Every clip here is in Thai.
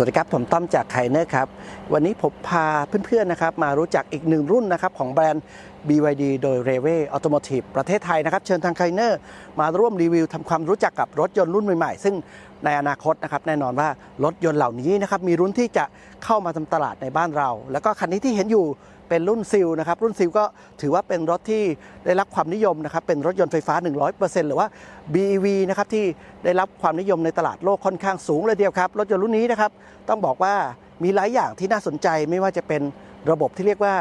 สวัสดีครับ ผมต้อมจากไคเนอร์ครับ วันนี้ผมพาเพื่อนๆนะครับมารู้จักอีกหนึ่งรุ่นนะครับของแบรนด์ BYD โดย r e v e Automotive ประเทศไทยนะครับ เชิญทางไคเนอร์มาร่วมรีวิวทำความรู้จักกับรถยนต์รุ่นใหม่ๆ ซึ่งในอนาคตนะครับแน่นอนว่ารถยนต์เหล่านี้นะครับมีรุ่นที่จะเข้ามาทำตลาดในบ้านเรา แล้วก็คันนี้ที่เห็นอยู่ เป็นรุ่นซิลนะครับรุ่นซิลก็ถือว่าเป็นรถที่ได้รับความนิยมนะครับเป็นรถยนต์ไฟฟ้า 100%หรือว่า BEV นะครับที่ได้รับความนิยมในตลาดโลกค่อนข้างสูงเลยเดียวครับรถยนต์รุ่นนี้นะครับต้องบอกว่ามีหลายอย่างที่น่าสนใจไม่ว่าจะเป็นระบบที่เรียกว่า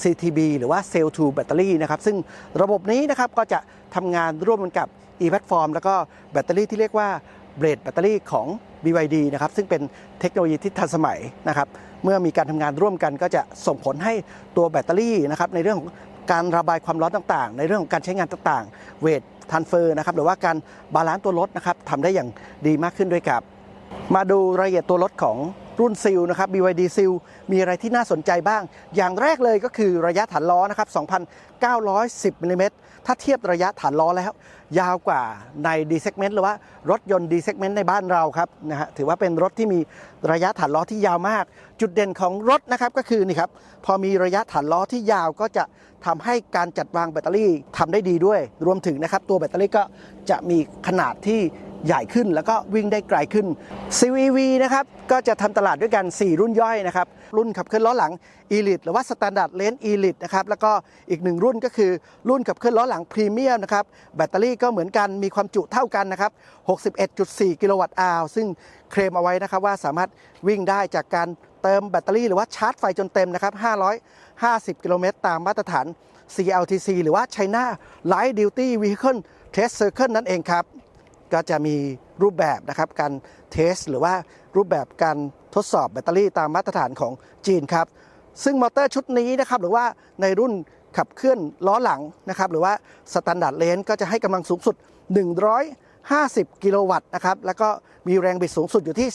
CTB หรือว่า Cell to Battery นะครับซึ่งระบบนี้นะครับก็จะทำงานร่วมกันกับ e-platform แล้วก็แบตเตอรี่ที่เรียกว่า เบรดแบตเตอรี่ของ BYD นะครับซึ่งเป็นเทคโนโลยีที่ทันสมัยนะครับเมื่อมีการทำงานร่วมกันก็จะส่งผลให้ตัวแบตเตอรี่นะครับในเรื่องของการระบายความร้อนต่างๆ ในเรื่องของการใช้งานต่างๆ เวททันเฟอร์นะครับหรือว่าการบาลานซ์ตัวรถนะครับทำได้อย่างดีมากขึ้นด้วยครับ มาดูรายละเอียดตัวรถของ รุ่นซิลนะครับ BYD ซิลมีอะไรที่น่าสนใจบ้าง อย่างแรกเลยก็คือระยะฐานล้อนะครับ 2,910มิลลิเมตรถ้าเทียบระยะฐานล้อแล้ว ยาวกว่าใน D segment หรือว่ารถยนต์ D segment ในบ้านเราครับนะฮะถือว่าเป็นรถที่มีระยะฐานล้อที่ยาวมาก จุดเด่นของรถนะครับก็คือนี่ครับพอมีระยะฐานล้อที่ยาวก็จะทำให้การจัดวางแบตเตอรี่ทำได้ดีด้วย รวมถึงนะครับตัวแบตเตอรี่ก็จะมีขนาดที่ ใหญ่ขึ้น แล้วก็วิ่งได้ไกลขึ้น CVV นะครับก็จะทำตลาดด้วยกัน 4 รุ่นย่อยนะครับ รุ่นขับเคลื่อนล้อหลัง Elite หรือว่า Standard Range Elite นะครับแล้วก็อีกหนึ่งรุ่นก็คือรุ่นขับเคลื่อนล้อหลังพรีเมียมนะครับแบตเตอรี่ก็เหมือนกันมีความจุเท่ากันนะครับ 61.4 กิโลวัตต์อาวซึ่งเคลมเอาไว้นะครับว่าสามารถวิ่งได้จากการเติมแบตเตอรี่หรือว่าชาร์จไฟจนเต็มนะครับ 550 กิโลเมตรตามมาตรฐาน CLTC หรือว่า China Light Duty Vehicle Test Circle นั่นเองครับ ก็จะมีรูปแบบนะครับการเทส หรือว่ารูปแบบการทดสอบแบตเตอรี่ตามมาตรฐานของจีนครับซึ่งมอเตอร์ชุดนี้นะครับหรือว่าในรุ่นขับเคลื่อนล้อหลังนะครับหรือว่าสแตนดาร์ดเลนก็จะให้กำลังสูงสุด 150 กิโลวัตต์นะครับแล้วก็มีแรงบิดสูงสุดอยู่ที่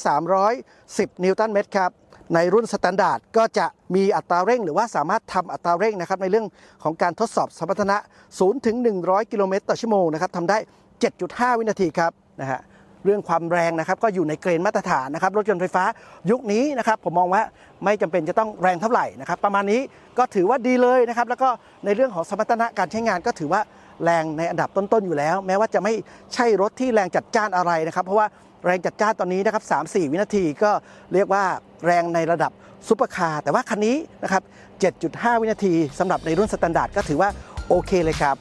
310 นิวตันเมตรครับในรุ่นสแตนดาร์ดก็จะมีอัตราเร่ง หรือว่าสามารถทำอัตราเร่งนะครับในเรื่องของการทดสอบสมรรถนะ 0 ถึง 100 กิโลเมตรต่อชั่วโมงนะครับทำได้ 7.5 วินาทีครับนะฮะเรื่องความแรงนะครับก็อยู่ในเกณฑ์มาตรฐานนะครับรถยนต์ไฟฟ้ายุคนี้นะครับผมมองว่าไม่จำเป็นจะต้องแรงเท่าไหร่นะครับประมาณนี้ก็ถือว่าดีเลยนะครับแล้วก็ในเรื่องของสมรรถนะการใช้งานก็ถือว่าแรงในอันดับต้นๆอยู่แล้ว แม้ว่าจะไม่ใช่รถที่แรงจัดจ้านอะไรนะครับ เพราะว่าแรงจัดจ้านตอนนี้นะครับ 3-4 วินาทีก็เรียกว่าแรงในระดับซุปเปอร์คาร์แต่ว่าคันนี้นะครับ 7.5 วินาทีสำหรับในรุ่นสแตนดาร์ดก็ถือว่าโอเคเลยครับ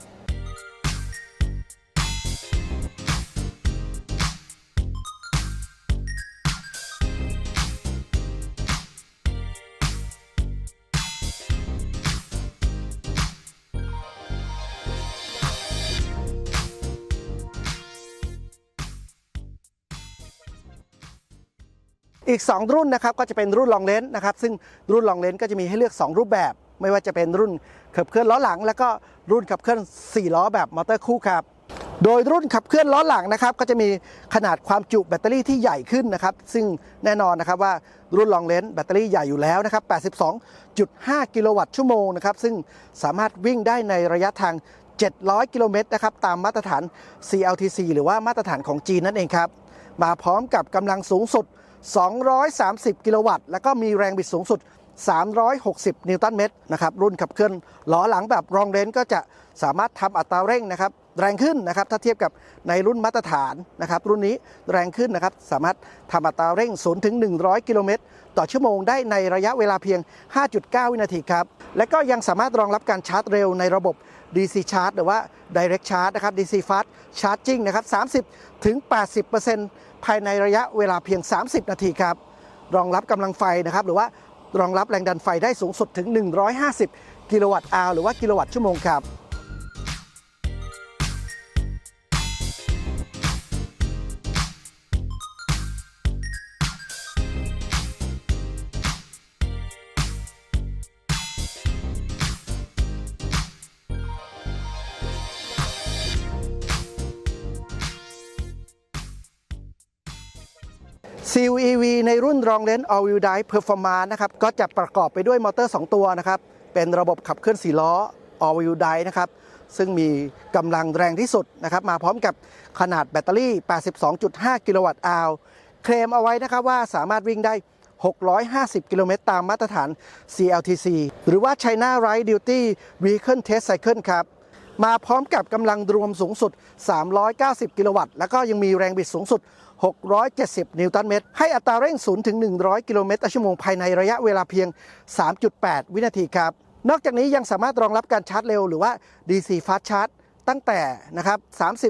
อีก 2 รุ่นนะครับก็จะเป็นรุ่นลองเลนส์นะครับซึ่งรุ่นลองเลนส์ก็จะมีให้เลือก 2 รูปแบบ ไม่ว่าจะเป็นรุ่นขับเคลื่อนล้อหลัง แล้วก็รุ่นขับเคลื่อน 4 ล้อแบบมอเตอร์คู่ครับโดยรุ่นขับเคลื่อนล้อหลังนะครับก็จะมีขนาดความจุแบตเตอรี่ที่ใหญ่ขึ้นนะครับซึ่งแน่นอนนะครับว่ารุ่นลองเลนส์แบตเตอรี่ใหญ่อยู่แล้วนะครับ 82.5 กิโลวัตต์ชั่วโมงนะครับซึ่งสามารถวิ่งได้ในระยะทาง 700 กิโลเมตรนะครับตามมาตรฐาน CLTC หรือว่ามาตรฐานของจีนนั่นเองครับมาพร้อมกับกำลังสูงสุด 230 กิโลวัตต์ แล้วก็มีแรงบิดสูงสุด 360 นิวตันเมตรนะครับ รุ่นขับเคลื่อนล้อหลังแบบรองเรนก็จะสามารถทำอัตราเร่งนะครับ แรงขึ้นนะครับ ถ้าเทียบกับในรุ่นมาตรฐานนะครับ รุ่นนี้แรงขึ้นนะครับ สามารถทำอัตราเร่ง 0 ถึง 100 กิโลเมตร ต่อชั่วโมงได้ในระยะเวลาเพียง 5.9 วินาทีครับ และก็ยังสามารถรองรับการชาร์จเร็วในระบบ DC Charge หรือว่า Direct Charge นะครับ DC Fast Charging นะครับ 30 ถึง 80% ภายในระยะเวลาเพียง 30 นาทีครับ รองรับกำลังไฟนะครับ หรือว่ารองรับแรงดันไฟได้สูงสุดถึง 150 กิโลวัตต์อาวหรือว่ากิโลวัตต์ชั่วโมงครับ รุ่นรองเลน All Wheel Drive Performance นะครับ ก็จะประกอบไปด้วยมอเตอร์ 2 ตัวนะครับ เป็นระบบขับเคลื่อน4ล้อ All Wheel Drive นะครับ ซึ่งมีกำลังแรงที่สุดนะครับ มาพร้อมกับขนาดแบตเตอรี่ 82.5 กิโลวัตต์อาวเคลมเอาไว้นะครับว่าสามารถวิ่งได้ 650 กิโลเมตรตามมาตรฐาน CLTC หรือว่า China Light Duty Vehicle Test Cycle ครับมาพร้อมกับกำลังรวมสูงสุด 390 กิโลวัตต์ แล้วก็ยังมีแรงบิดสูงสุด 670 นิวตันเมตร ให้อัตราเร่ง 0 ถึง 100 กิโลเมตรต่อชั่วโมงภายในระยะเวลาเพียง 3.8 วินาทีครับ นอกจากนี้ยังสามารถรองรับการชาร์จเร็วหรือว่า DC Fast Charge ตั้งแต่นะครับ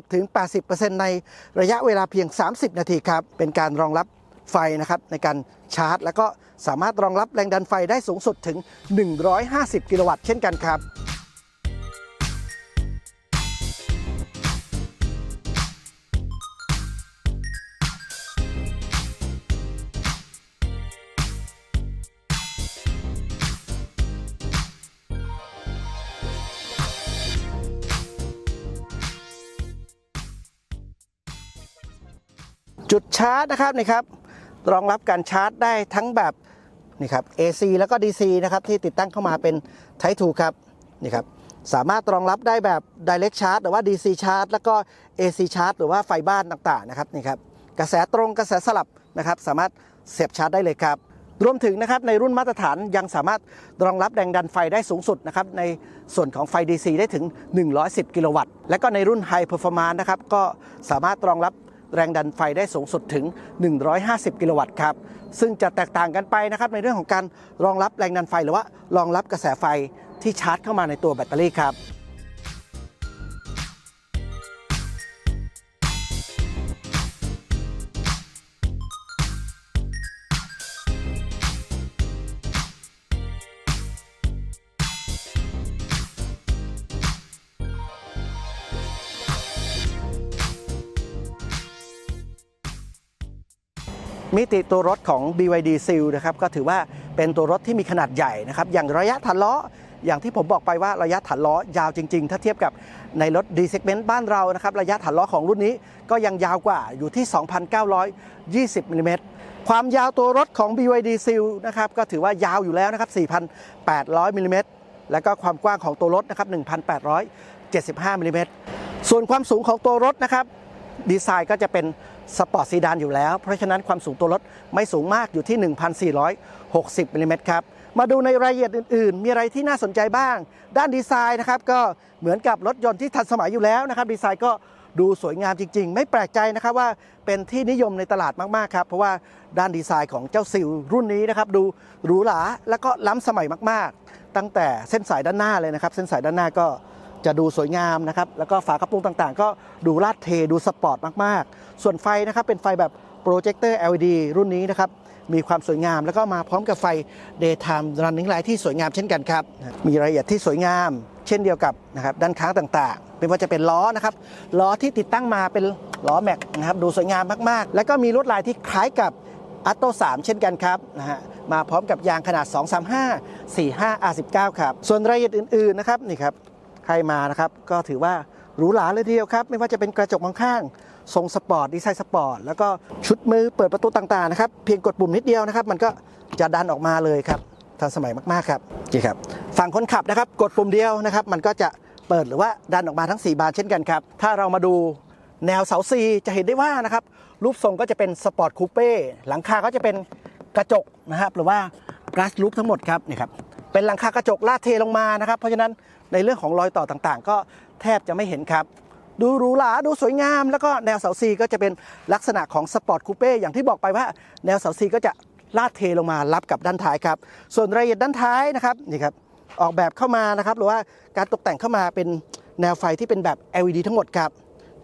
30 ถึง 80%ในระยะเวลาเพียง 30 นาทีครับ เป็นการรองรับไฟนะครับในการชาร์จ แล้วก็สามารถรองรับแรงดันไฟได้สูงสุดถึง 150 กิโลวัตต์เช่นกันครับ ชาร์จนะครับนี่ครับรองรับการชาร์จได้ทั้งแบบนี่ครับ AC แล้วก็ DC นะครับที่ติดตั้งเข้ามาเป็น Type 2ครับนี่ครับสามารถรองรับได้แบบ Direct Charge หรือว่า DC Charge แล้วก็ AC Charge หรือว่าไฟบ้านต่างๆนะครับนี่ครับกระแสตรงกระแสสลับนะครับสามารถเสียบชาร์จได้เลยครับ รวมถึงนะครับในรุ่นมาตรฐานยังสามารถรองรับแรงดันไฟได้สูงสุดนะครับในส่วนของไฟ DC ได้ถึง 110 กิโลวัตต์ และก็ในรุ่น High Performance นะครับก็สามารถรองรับ แรงดันไฟได้สูงสุดถึง 150 กิโลวัตต์ครับ ซึ่งจะแตกต่างกันไปนะครับในเรื่องของการรองรับแรงดันไฟหรือว่ารองรับกระแสไฟที่ชาร์จเข้ามาในตัวแบตเตอรี่ครับ มิติตัวรถของ BYD Seal นะครับก็ถือว่าเป็นตัวรถที่มีขนาดใหญ่นะครับอย่างระยะฐานล้ออย่างที่ผมบอกไปว่าระยะฐานล้อยาวจริง ๆ ถ้าเทียบกับในรถ D segment บ้านเรานะครับระยะฐานล้อของรุ่นนี้ก็ยังยาวกว่าอยู่ที่ 2,920มิลลิเมตรความยาวตัวรถของ BYD Seal นะครับก็ถือว่ายาวอยู่แล้วนะครับ 4,800มิลลิเมตรแล้วก็ความกว้างของตัวรถนะครับ 1,875มิลลิเมตรส่วนความสูงของตัวรถนะครับดีไซน์ก็จะเป็น สปอร์ตซีดานอยู่แล้ว เพราะฉะนั้นความสูงตัวรถไม่สูงมากอยู่ที่ 1,460มิลลิเมตรครับ มาดูในรายละเอียดอื่น ๆ มีอะไรที่น่าสนใจบ้าง ด้านดีไซน์นะครับก็เหมือนกับรถยนต์ที่ทันสมัยอยู่แล้วนะครับ ดีไซน์ก็ดูสวยงามจริง ๆ ไม่แปลกใจนะครับว่าเป็นที่นิยมในตลาดมาก ๆ ครับ เพราะว่าด้านดีไซน์ของเจ้าซิลรุ่นนี้นะครับดูหรูหราแล้วก็ล้ำสมัยมาก ๆ ตั้งแต่เส้นสายด้านหน้าเลยนะครับ เส้นสายด้านหน้าก็จะดูสวยงามนะครับ แล้วก็ฝากระโปรงต่างๆ ก็ดูลาดเทดูสปอร์ตมาก ๆ ส่วนไฟนะครับเป็นไฟแบบโปรเจคเตอร์ LED รุ่นนี้นะครับมีความสวยงาม แล้วก็มาพร้อมกับไฟ daytime running light ที่สวยงามเช่นกันครับ มีรายละเอียดที่สวยงาม เช่นเดียวกับนะครับด้านข้างต่างๆ ไม่ว่าจะเป็นล้อนะครับล้อที่ติดตั้งมาเป็นล้อแม็กนะครับดูสวยงามมากๆ แล้วก็มีลวดลายที่คล้ายกับอัตโต3 เช่นกันครับนะฮะมาพร้อมกับยางขนาด 235 45 R19 ครับ ส่วนรายละเอียดอื่นๆนะครับนี่ครับใครมานะครับก็ถือว่าหรูหราเลยทีเดียวครับ ไม่ว่าจะเป็นกระจกมองข้าง ทรงสปอร์ตดีไซน์สปอร์ตแล้วก็ชุดมือเปิดประตูต่างๆนะครับเพียงกดปุ่มนิดเดียวนะครับ มันก็จะดันออกมาเลยครับทันสมัยมากๆครับนี่ครับฝั่งคนขับนะครับกดปุ่มเดียวนะครับ มันก็จะเปิดหรือว่าดันออกมาทั้ง 4 บานเช่นกันครับ ถ้าเรามาดูแนวเสาซีจะเห็นได้ว่านะครับรูปทรงก็จะเป็นสปอร์ตคูเป้หลังคาก็จะเป็นกระจกนะครับ หรือว่า glass roof ทั้งหมดครับนี่ครับเป็นหลังคากระจกลาดเทลงมานะครับ เพราะฉะนั้นในเรื่องของรอยต่อต่างๆ ก็แทบจะไม่เห็นครับ ดูหรูหราดูสวยงาม แล้วก็แนวเสาซีก็จะเป็นลักษณะของสปอร์ตคูเป้อย่างที่บอกไปว่า แนวเสาซีก็จะลาดเทลงมารับกับด้านท้ายครับ ส่วนรายละเอียดด้านท้ายนะครับนี่ครับออกแบบเข้ามานะครับ หรือว่าการตกแต่งเข้ามาเป็นแนวไฟที่เป็นแบบ LED ทั้งหมดครับ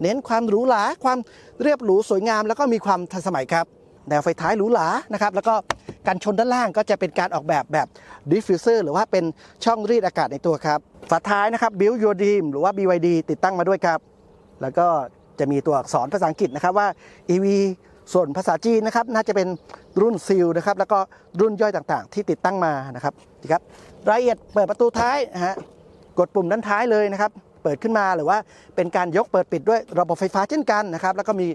เน้นความหรูหราความเรียบหรูสวยงาม แล้วก็มีความทันสมัยครับ แนวไฟท้ายหรูหรานะครับ แล้วก็การชนด้านล่างก็จะเป็นการออกแบบแบบดิฟฟิวเซอร์หรือว่าเป็นช่องรีดอากาศในตัวครับ ฝาท้ายนะครับ Build Your Dream หรือว่า BYD ติดตั้งมาด้วยครับ แล้วก็จะมีตัวอักษรภาษาอังกฤษนะครับว่า EV ส่วนภาษาจีนนะครับน่าจะเป็นรุ่นซีลนะครับแล้วก็รุ่นย่อยต่างๆ ที่ติดตั้งมานะครับนี่ครับรายละเอียดเปิดประตูท้ายนะฮะกดปุ่มด้านท้ายเลยนะครับเปิดขึ้นมาหรือว่าเป็นการยกเปิดปิดด้วยระบบไฟฟ้าเช่นกันนะครับแล้วก็มี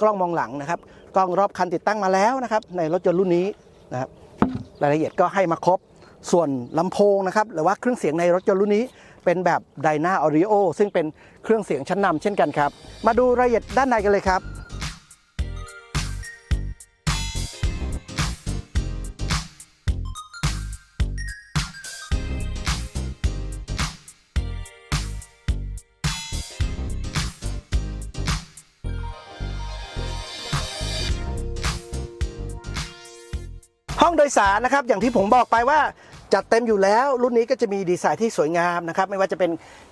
กล้องมองหลังนะครับกล้องรอบคันติดตั้งมาแล้วนะครับในรถยนต์รุ่นนี้นะครับรายละเอียดก็ให้มาครบส่วนลำโพงนะครับหรือว่าเครื่องเสียงในรถยนต์รุ่นนี้ เป็นแบบไดนาออริโอซึ่งเป็นเครื่องเสียงชั้นนำเช่นกันครับ มาดูรายละเอียดด้านในกันเลยครับห้องโดยสารนะครับอย่างที่ผมบอกไปว่า จัดเต็มอยู่แล้วรุ่นนี้ก็จะมีดีไซน์ที่สวยงามนะครับ ไม่ว่าจะเป็น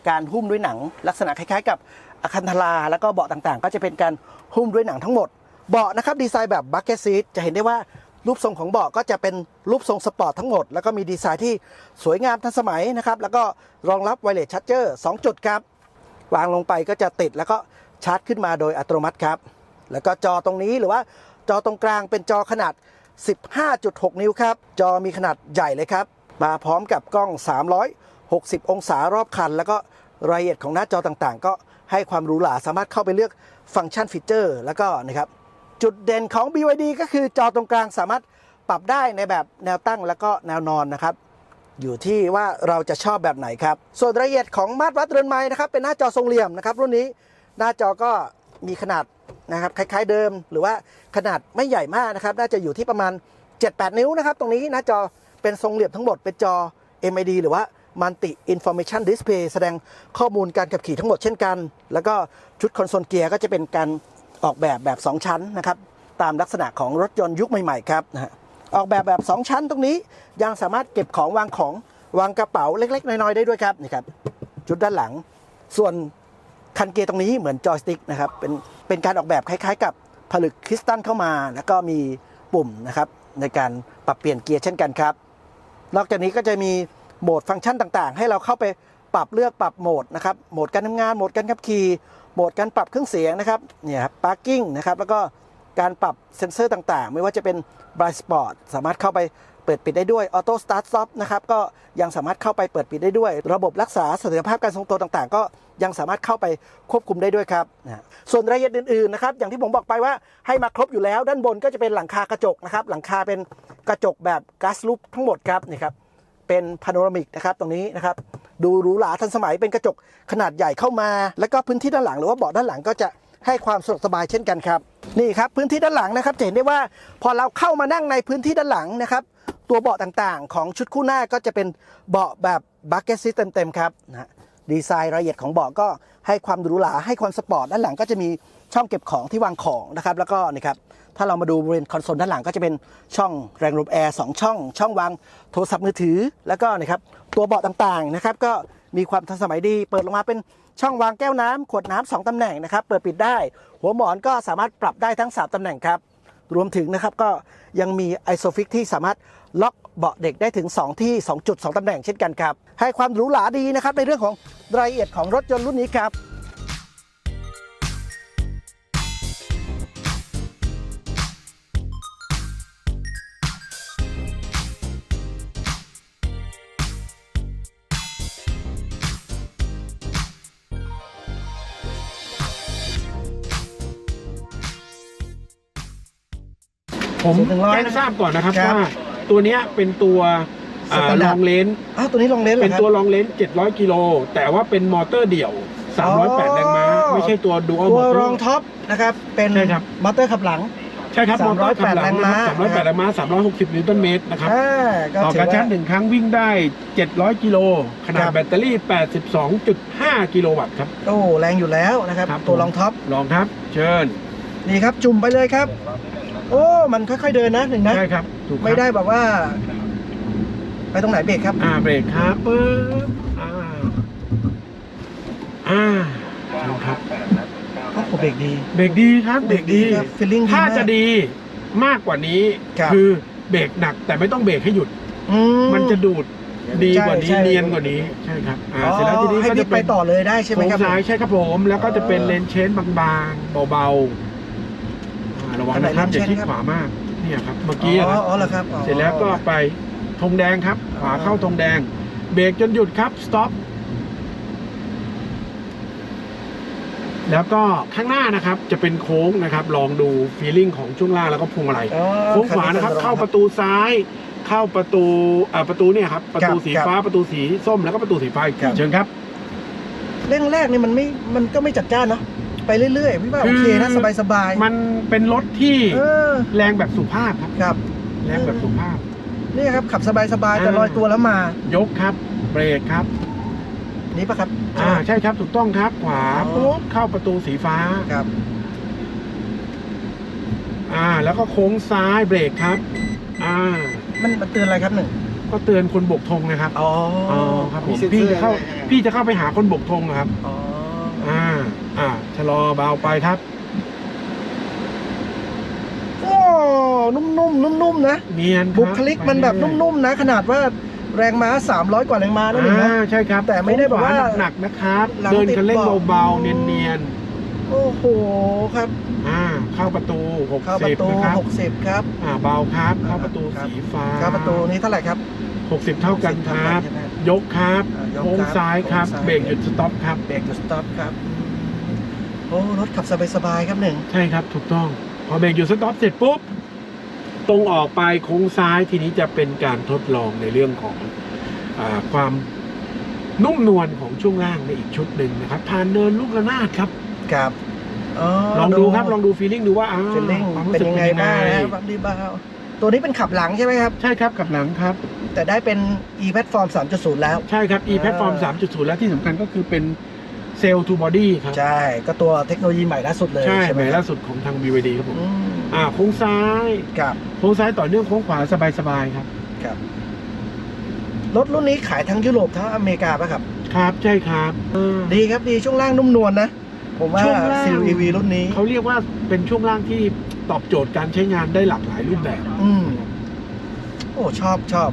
การหุ้มด้วยหนัง ลักษณะคล้ายๆ กับอาคันธาราแล้วก็เบาะต่างๆ ก็จะเป็นการหุ้มด้วยหนังทั้งหมด เบาะนะครับดีไซน์แบบบัคเก็ตซีทจะเห็นได้ว่ารูปทรงของเบาะก็จะเป็นรูปทรงสปอร์ตทั้งหมด แล้วก็มีดีไซน์ที่สวยงามทันสมัยนะครับ แล้วก็รองรับไวเลสชาร์จเจอร์2จุดครับ วางลงไปก็จะติดแล้วก็ชาร์จขึ้นมาโดยอัตโนมัติครับ แล้วก็จอตรงนี้หรือว่าจอตรงกลางเป็นจอขนาด 15.6 นิ้วครับ จอมีขนาดใหญ่เลยครับ มาพร้อมกับกล้อง 360 องศารอบคัน แล้วก็รายละเอียดของหน้าจอต่างๆ ก็ให้ความหรูหราสามารถเข้าไปเลือกฟังก์ชันฟีเจอร์ แล้วก็นะครับจุดเด่นของ BYD ก็คือจอตรงกลางสามารถปรับได้ในแบบแนวตั้งแล้วก็แนวนอนนะครับอยู่ที่ว่าเราจะชอบแบบไหนครับ ส่วนรายละเอียดของมาตรวัดเรือนไม้นะครับ เป็นหน้าจอทรงเหลี่ยมนะครับรุ่นนี้หน้าจอก็มีขนาดนะครับคล้าย ๆเดิม หรือว่าขนาดไม่ใหญ่มากนะครับ น่าจะอยู่ที่ประมาณ 7-8 นิ้วนะครับ ตรงนี้หน้าจอ เป็นทรงเหลี่ยมทั้งหมดเป็นจอ MID หรือว่า Multi Information Display แสดงข้อมูลการขับขี่ทั้งหมดเช่นกัน แล้วก็ชุดคอนโซลเกียร์ก็จะเป็นการออกแบบแบบ 2 ชั้นนะครับ ตามลักษณะของรถยนต์ยุคใหม่ๆครับนะฮะออกแบบแบบ 2 ชั้นตรงนี้ยังสามารถเก็บของวางของวางกระเป๋าเล็กๆ น้อยๆได้ด้วยครับนี่ครับชุดด้านหลัง ส่วนคันเกียร์ตรงนี้เหมือนจอยสติ๊กนะครับเป็นเป็นการออกแบบคล้ายๆ กับผลึกคริสตัลเข้ามา แล้วก็มีปุ่มนะครับในการปรับเปลี่ยนเกียร์เช่นกันครับ นอกจากนี้ก็จะมีโหมดฟังก์ชันต่างๆ ให้เราเข้าไปปรับเลือกปรับโหมดนะครับ โหมดการทำงาน โหมดการขับขี่โหมดการปรับเครื่องเสียงนะครับ เนี่ยครับพาร์กิ้งนะครับ แล้วก็การปรับเซ็นเซอร์ต่างๆ ไม่ว่าจะเป็น Bright Spot สามารถเข้าไปเปิดปิดได้ด้วย Auto Start Stop นะครับ ก็ยังสามารถเข้าไปเปิดปิดได้ด้วย ระบบรักษาเสถียรภาพการทรงตัวต่างๆ ก็ ยังสามารถเข้าไปควบคุมได้ด้วยครับนะส่วนรายละเอียดอื่นๆนะครับอย่างที่ผมบอกไปว่าให้มาครบอยู่แล้ว ด้านบนก็จะเป็นหลังคากระจกนะครับหลังคาเป็นกระจกแบบก๊าซลูปทั้งหมดครับนี่ครับเป็นพาโนรามิกนะครับตรงนี้นะครับดูหรูหราทันสมัยเป็นกระจกขนาดใหญ่เข้ามา แล้วก็พื้นที่ด้านหลังหรือว่าเบาะด้านหลังก็จะให้ความสะดวกสบายเช่นกันครับนี่ครับพื้นที่ด้านหลังนะครับจะเห็นได้ว่าพอเราเข้ามานั่งในพื้นที่ด้านหลังนะครับตัวเบาะต่างๆ ของชุดคู่หน้าก็จะเป็นเบาะแบบบัคเก็ตซิสเต็มๆครับนะฮะ ดีไซน์รายละเอียดของเบาะก็ให้ความหรูหราให้ความสปอร์ตด้านหลังก็จะมีช่องเก็บของที่วางของนะครับแล้วก็นี่ครับถ้าเรามาดูบริเวณคอนโซลด้านหลังก็จะเป็นช่องแรงลมแอร์สองช่อง ช่องวางโทรศัพท์มือถือ แล้วก็นะครับตัวเบาะต่างๆนะครับก็มีความทันสมัยดี เปิดลงมาเป็นช่องวางแก้วน้ำขวดน้ำสองตำแหน่งนะครับ เปิดปิดได้ หัวหมอนก็สามารถปรับได้ทั้ง 3ตำแหน่งครับ รวมถึงนะครับก็ยังมีไอโซฟิกที่สามารถล็อก เบาะเด็กได้ถึง 2 ที่ 2 จุด 2 ตำแหน่งเช่นกันครับ ให้ความหรูหราดีนะครับในเรื่องของรายละเอียดของรถยนต์รุ่นนี้ครับผมศูนย์ถึงร้อยแจ้งทราบก่อนนะครับครับว่า ตัวเนี้ยเป็นตัวล Standard องเลนอ้าวตัวนี้ลงเลนส์เหรเป็อนครับตัวลองเลน700กิโลแต่ว่าเป็นมอเตอร์เดี่ยว 308แรงม้าอ๋อไม่ใช่ตัวดูอัลตัมวอเตอรองร์ ท็อปนะครับเป็นใช่ครับ มอเตอร์ขับหลัง ใช่ครับมอเตอร์ขับหลั308แรงงม้านะครับ308แรงม้า 360 นิวตันเมตรนะครับ อ่าก็ต่อถืกระอชั้นว่าหนึ่งครั้งวิ่งได้ 700 กิโล ขนาคดรับ แบตเตอรี่ 82.5 กิโลวัตต์ครับ โอ้แรงอยู่แล้วนะครับ ครับ ตัวผมรองท็อปลองครับ เชิญ นี่ครับจุ่มไปเลยครับ โอ้มันค่อยๆเดินนะหนึ่งนะ ใช่ครับ ถูกครับไม่ได้แบบว่า ไปตรงไหนเบรกครับ อ่าเบรกครับปึ๊บอ่าอ่าเชิญครับโอ้โหเบรกดี เบรกดีครับเบรกดีครับ feeling ดีถ้ามากจะดีมากกว่านี้ครับ อเบรกหนักแต่ไม่ต้องเบรกให้หยุด อืมันจะดูดดีกว่านี้ใช่ใช่เนียนกว่านี้ใช่ครับอ่าอ๋อเสร็จแล้วทีนี้ให้ก็พี่จะไปเป็นต่อเลยได้ใช่ไหมโค้งครับ ซ้ายใช่ครับผมแล้วก็จะเป็นเออเลนเชนบางๆเบาๆอ่าระวังอันไหนนะครับเลนอย่าเชนชิดครับขวามาก เนี่ยครับเมื่ออ๋กี้อครับอ๋อเหรอครับอ๋อเสร็จแล้วก็ไปธงแดงครับขวาเข้าธงแดง เบรกจนหยุดครับสต็อปแล้วก็ข้างหน้านะครับจะเป็นโค้งนะครับ ลองดูฟีลลิ่งของช่วงล่างแล้วก็พวงมาลัย อ๋อโค้งขวานะครับเข้าประตูซ้าย เข้าประตูอ่าประตูเนี่ยครับประตูสีครับฟ้าประตูสีส้มแล้วก็ประตูสีฟ้าอีกครับเชิญครับ เร่งแรกนี่มันไม่มันก็ไม่จัดจ้านเนาะ ไปเรื่อยๆพี่ว่าโอเคนะคือสบายมันเป็นรถที่ๆเออแรงแบบสุภาพครับครับ แรงแบบสุภาพนี่ครับขับสบายๆแต่อ่าลอยตัวแล้วมา ยกครับ เบรกครับนี่ปะครับอ่าใช่ครับถูกต้องครับขวาอ๋อปุ๊บเข้าประตูสีฟ้าครับอ่า แล้วก็โค้งซ้ายเบรกครับ อ่า มันมันเตือนอะไรครับหนึ่งก็เตือนคนบกธงนะครับ อ๋ออ๋อครับผมซ็นซอพี่จะเข้าอะไรยังไงพี่จะเข้าไปหาคนบกธงนะครับ อ๋ออ่าอ่าชะลอเบาไปครับโอ้นุ่มๆนุ่มๆนะเนียนรับบุคลิกมันแบบไปเรื่อยนุ่มๆนะ ขนาดว่าแรงม้า 300 กว่าแรงม้านะหนึ่งนะอ่าใช่ครับ แต่ไม่ได้แบบว่าขหนักๆนะครับหลังเดินติดคันเร่งเบาะเบาๆเนียนโอ้โหครับๆอ่าเข้าประตูเข้าประตู60นะครับ60 ครับอ่าเบาครับเข้าประตูครับสีฟ้าเข้าประตูนี้เท่าไหร่ครับ 60 เท่ากันคเท่ารับใช่ไหมยกครับอ่ายกโค้งครับซ้ายครับ โค้งซ้าย เบรกหยุดสต็อปครับ เบรกจุดสต็อปครับโอ้รถขับสบายๆครับหนึ่งใช่ครับถูกต้อง พอเบรกหยุดสต็อปเสร็จปุ๊บ ตรงออกไปโค้งซ้ายทีนี้จะเป็นการทดลองในเรื่องของอาความนุ่มนวลของช่วงล่างในอีกชุดหนึ่งนะครับผ่านเนินลูกระนาดครับครับลองดูครับลองดูฟีลลิ่งดูว่าอ้าวฟีลลิ่งความรู้เป็นสึกยังไงบ้างนะบัมดีบาวตัวนี้เป็นขับหลังใช่ไหมครับ ใช่ครับกับหลังครับ แต่ได้เป็น e platform 3.0 แล้ว ใช่ครับ e อ่า platform 3.0 แล้วที่สำคัญก็คือเป็นเซลล์ทูบอดี้ครับ ใช่ ก็ตัวเทคโนโลยีใหม่ล่าสุดเลยใช่ใช่ใหไหมม่ครัล่าบสุดของทาง BYD ครับผมอืมอ่าโค้งซ้ายครับโค้งซ้ายต่อเนื่องโค้งขวาสบายๆครับครับรถรุ่นนี้ขายทั้งยุโรปทั้งอเมริกาป่ะครับ ครับใช่ครับเออดีครับดีช่วงล่างนุ่มนวลนะ ผมว่าช่วงล่างซิล EV รุ่นนี้เขาเรียกว่าเป็นช่วงล่างที่ตอบโจทย์การใช้งานได้หลากหลายรูปแบบ อืมโอ้ชอบชอบ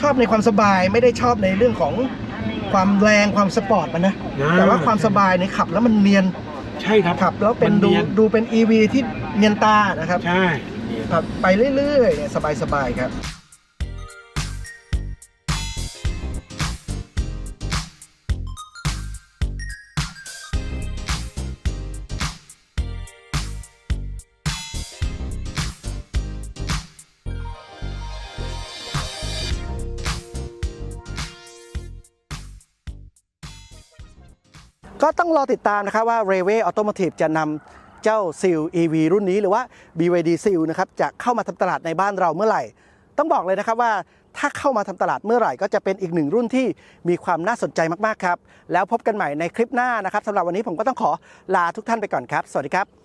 ชอบในความสบายไม่ได้ชอบในเรื่องของ ความแรงความสปอร์ตมันนะ อ่า แต่ว่าความสบายในขับแล้วมันเนียนใช่ครับขับแล้วเป็นมันดูเนียนดูเป็น EV ที่เนียนตานะครับใช่ ขับไปเรื่อยๆเนี่ยสบายๆครับ ก็ต้องรอติดตามนะครับว่า r a y w a y Automotive จะนำเจ้าซิล EV รุ่นนี้หรือว่า BYD ซิลนะครับจะเข้ามาทำตลาดในบ้านเราเมื่อไหร่ ต้องบอกเลยนะครับว่าถ้าเข้ามาทำตลาดเมื่อไหร่ ก็จะเป็นอีกหนึ่งรุ่นที่มีความน่าสนใจมากๆครับ แล้วพบกันใหม่ในคลิปหน้านะครับสำหรับวันนี้ผมก็ต้องขอลาทุกท่านไปก่อนครับ สวัสดีครับ